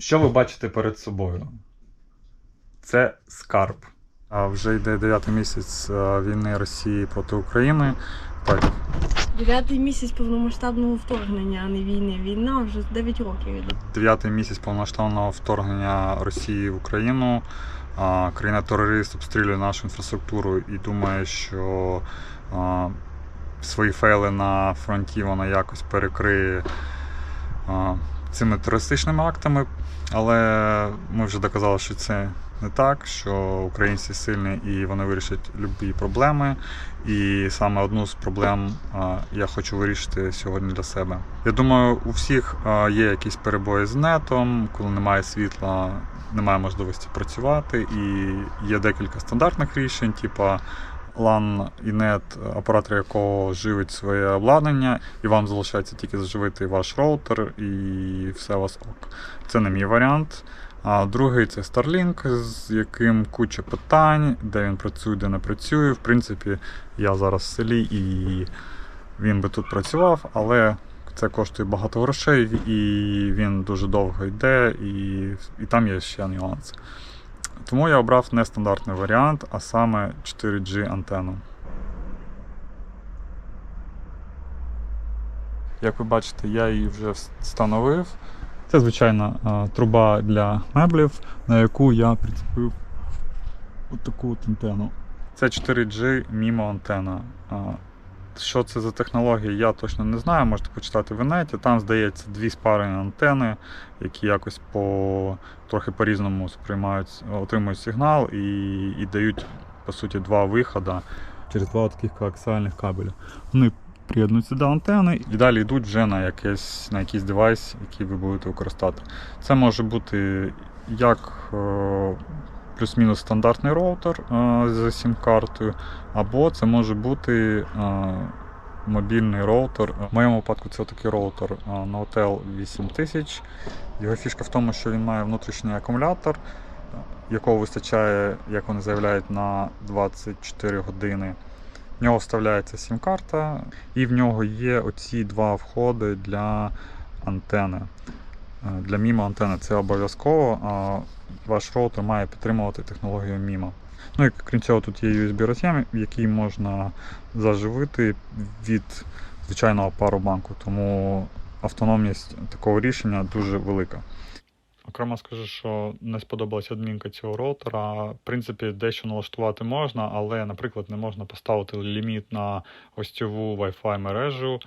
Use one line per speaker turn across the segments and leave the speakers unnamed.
Що ви бачите перед собою? Це скарб.
А Вже йде дев'ятий місяць е, війни Росії проти України. Так,
Дев'ятий місяць повномасштабного вторгнення, а не війни. Війна вже 9 років іде.
дев'ятий місяць повномасштабного вторгнення Росії в Україну. Країна-терорист обстрілює нашу інфраструктуру і думає, що а, свої фейли на фронті вона якось перекриє а, цими терористичними актами. Але ми вже доказали, що це не так, що українці сильні і вони вирішать любі проблеми. І саме одну з проблем я хочу вирішити сьогодні для себе. Я думаю, у всіх є якісь перебої з нетом, коли немає світла, немає можливості працювати, і є декілька стандартних рішень, типу LAN і нет, оператор якого живить своє обладнання, і вам залишається тільки заживити ваш роутер, і все у вас ок. Це не мій варіант. А другий це Starlink, з яким куча питань, де він працює, де не працює. В принципі, я зараз в селі і він би тут працював, але це коштує багато грошей, і він дуже довго йде, і, і там є ще нюанси. Тому я обрав нестандартний варіант, а саме 4G антенну. Як ви бачите, я її вже встановив. Це звичайна труба для меблів, на яку я прицепив от таку от антенну. Це 4G мімо антенна. Що це за технологія, я точно не знаю. Можете почитати в інеті. Там, здається, дві спарені антени, які якось по трохи по-різному сприймають, отримують сигнал і, і дають, по суті, два виходи через два таких коаксіальних кабеля. Вони приєднуються до антени і далі йдуть вже на якийсь, на якийсь девайс, який ви будете використати. Це може бути як е, плюс-мінус стандартний роутер е, з сім-картою, або це може бути е, мобільний роутер. В моєму випадку це такий роутер е, Nautel 8000. Його фішка в тому, що він має внутрішній акумулятор, е, якого вистачає, як вони заявляють, на 24 години. В нього вставляється сім-карта, і в нього є оці два входи для антени. Е, Для мімо антени це обов'язково, ваш роутер має підтримувати технологію мімо. Ну і крім цього, тут є USB роз'єм, який можна заживити від звичайного паробанку, тому автономність такого рішення дуже велика. Окремо скажу, що не сподобалася адмінка цього роутера. В принципі, дещо налаштувати можна, але, наприклад, не можна поставити ліміт на гостьову Wi-Fi мережу,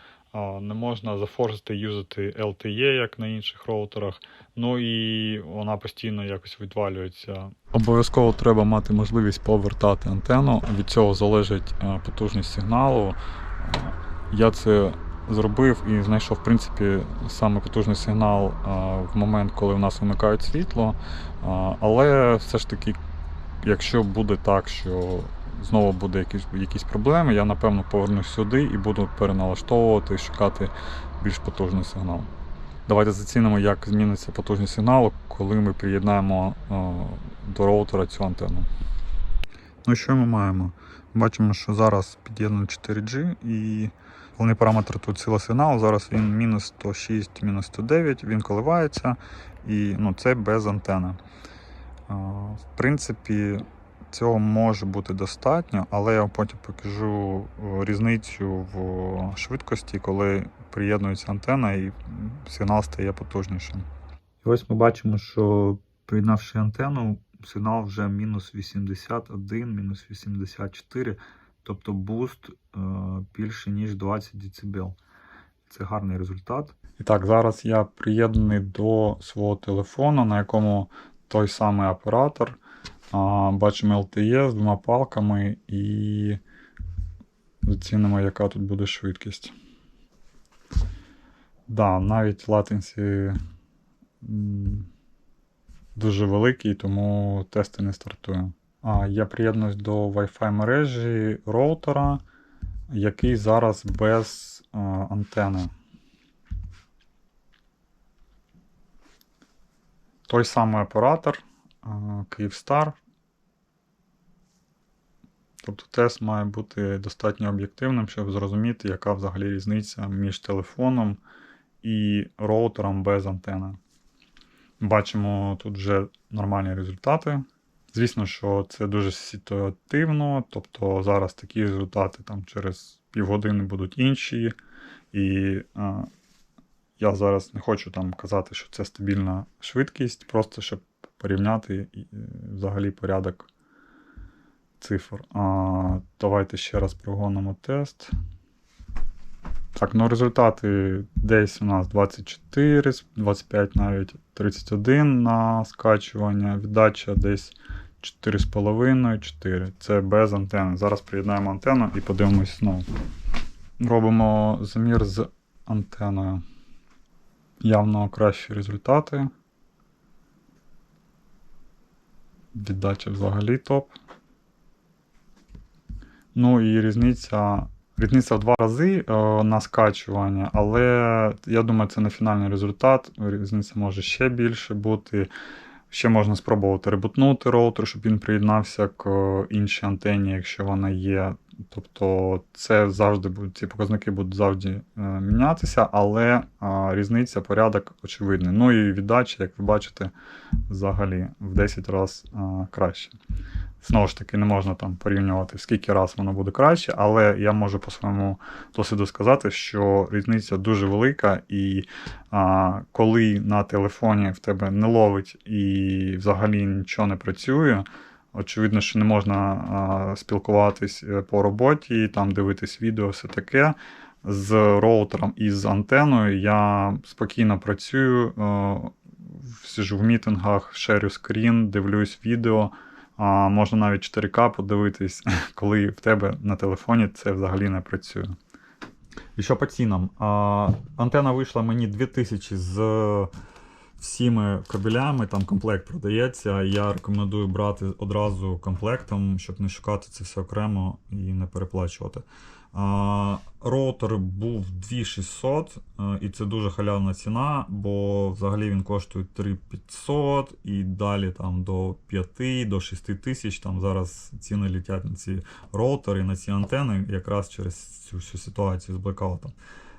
не можна зафорсити юзати LTE, як на інших роутерах. Ну і вона постійно якось відвалюється. Обов'язково треба мати можливість повертати антенну. Від цього залежить е, потужність сигналу. Е, Я це зробив і знайшов, в принципі, саме потужний сигнал в момент, коли в нас вимикають світло. Але все ж таки, якщо буде так, що знову буде якісь, якісь проблеми, я напевно повернусь сюди і буду переналаштовувати, шукати більш потужний сигнал. Давайте зацінимо, як зміниться потужність сигналу, коли ми приєднаємо а, до роутера цю антенну. Ну що ми маємо? Бачимо, що зараз під'єднано 4G і Головний параметр тут сила сигналу. Зараз він мінус 106, мінус 109, він коливається, і ну, це без антени. В принципі, цього може бути достатньо, але я вам потім покажу різницю в швидкості, коли приєднується антена і сигнал стає потужнішим. І ось ми бачимо, що приєднавши антенну, сигнал вже мінус 81, мінус 84. Тобто буст е, більше ніж 20 дБ. Це гарний результат. І так, зараз я приєднаний до свого телефону, на якому той самий оператор. Бачимо LTE з двома палками і зацінимо, яка тут буде швидкість. Да, навіть латенсі дуже великий, тому тести не стартую. А, Я приєднуюсь до Wi-Fi мережі роутера, який зараз без а, антени. Той самий оператор а, Kyivstar. Тобто тест має бути достатньо об'єктивним, щоб зрозуміти, яка взагалі різниця між телефоном і роутером без антени. Бачимо тут вже нормальні результати. Звісно, що це дуже ситуативно, тобто зараз такі результати там через півгодини будуть інші. І е, я зараз не хочу там казати, що це стабільна швидкість, просто щоб порівняти е, взагалі порядок цифр. А, давайте ще раз прогонимо тест. Так, ну результати десь у нас 24, 25 навіть 31 на скачування, віддача десь 4,5, 4. Це без антени. Зараз приєднаємо антенну і подивимось знову. Робимо замір з антеною. Явно кращі результати. Віддача взагалі топ. Ну і різниця. Різниця в два рази е, на скачування, але я думаю, це не фінальний результат. Різниця може ще більше бути. Ще можна спробувати ребутнути роутер, щоб він приєднався к е, іншій антені, якщо вона є. Тобто це завжди будуть, ці показники будуть завжди е, мінятися, але різниця, порядок очевидний. Ну і віддача, як ви бачите, взагалі в 10 разів краще. Знову ж таки, не можна там порівнювати, скільки раз воно буде краще, але я можу по своєму досвіду сказати, що різниця дуже велика, і а, коли на телефоні в тебе не ловить і взагалі нічого не працює. Очевидно, що не можна спілкуватись е, по роботі, там дивитись відео, все таке. З роутером і з антеною я спокійно працюю, е, сижу в мітингах, шерю скрін, дивлюсь відео. А, можна навіть 4К подивитись, коли в тебе на телефоні це взагалі не працює. І що по цінам? А, антена вийшла мені 2000 з всіми кабелями, там комплект продається. Я рекомендую брати одразу комплектом, щоб не шукати це все окремо і не переплачувати. Роутер був 2600, е, і це дуже халявна ціна, бо взагалі він коштує 3500 і далі там до 5 до 6 тисяч. Там зараз ціни літять на ці роутери, на ці антени, якраз через цю всю ситуацію з блекаутом.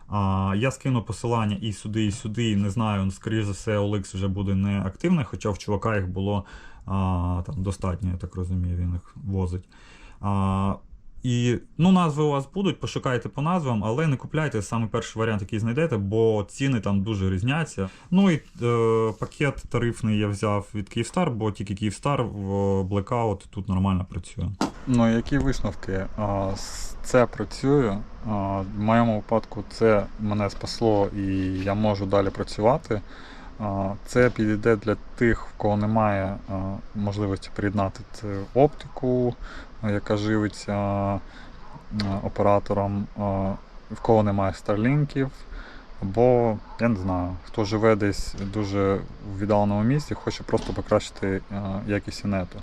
А, я скину посилання і сюди, і сюди. Не знаю, скоріш за все, OLX вже буде не хоча в чувака їх було а, там, достатньо, я так розумію, він їх возить. А, і ну, назви у вас будуть, пошукайте по назвам, але не купляйте саме перший варіант, який знайдете, бо ціни там дуже різняться. Ну і е, пакет тарифний я взяв від Kyivstar, бо тільки Kyivstar в Blackout тут нормально працює. Ну, які висновки? Це працює. В моєму випадку це мене спасло і я можу далі працювати. Це підійде для тих, в кого немає можливості приєднати оптику, яка живиться оператором, в кого немає старлінків. Або, я не знаю, хто живе десь дуже в віддаленому місці, хоче просто покращити якість інету.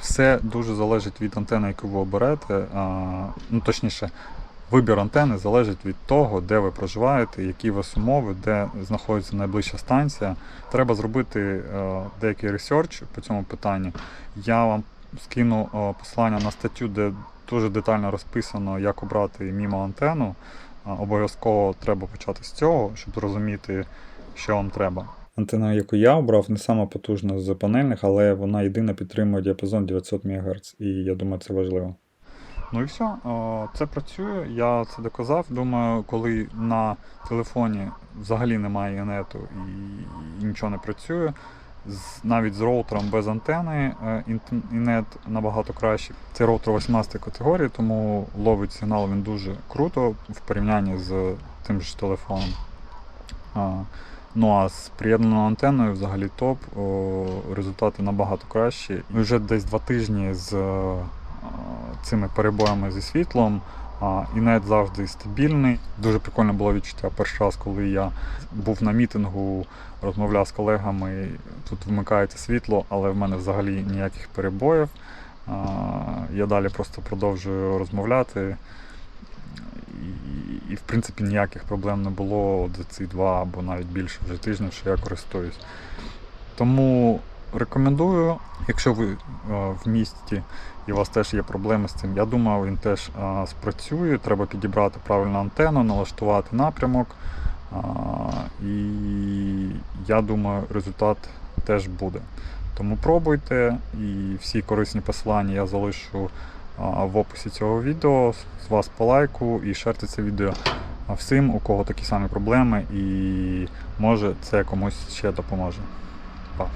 Все дуже залежить від антени, яку ви оберете. Ну, точніше, вибір антени залежить від того, де ви проживаєте, які у вас умови, де знаходиться найближча станція. Треба зробити е, деякий ресерч по цьому питанню. Я вам скину е, посилання на статтю, де дуже детально розписано, як обрати мімо антенну. А, Обов'язково треба почати з цього, щоб зрозуміти, що вам треба. Антенна, яку я обрав, не сама потужна з панельних, але вона єдина підтримує діапазон 900 МГц, і я думаю, це важливо. Ну і все, це працює, я це доказав. Думаю, коли на телефоні взагалі немає інету і нічого не працює, навіть з роутером без антени е, інет набагато краще. Це роутер 18 категорії, тому ловить сигнал він дуже круто в порівнянні з тим же телефоном. Ну а з приєднаною антеною взагалі топ, результати набагато кращі. Вже десь два тижні з е, цими перебоями зі світлом. А, інет завжди стабільний. Дуже прикольно було відчуття перший раз, коли я був на мітингу, розмовляв з колегами. Тут вмикається світло, але в мене взагалі ніяких перебоїв. Я далі просто продовжую розмовляти. І, і в принципі ніяких проблем не було за ці два або навіть більше вже тижнів, що я користуюсь. Тому рекомендую, якщо ви в місті і у вас теж є проблеми з цим, я думаю, він теж спрацює. Треба підібрати правильну антенну, налаштувати напрямок. І я думаю, результат теж буде. Тому пробуйте і всі корисні посилання я залишу в описі цього відео. З вас по лайку і шерте це відео всім, у кого такі самі проблеми, і може це комусь ще допоможе. Па.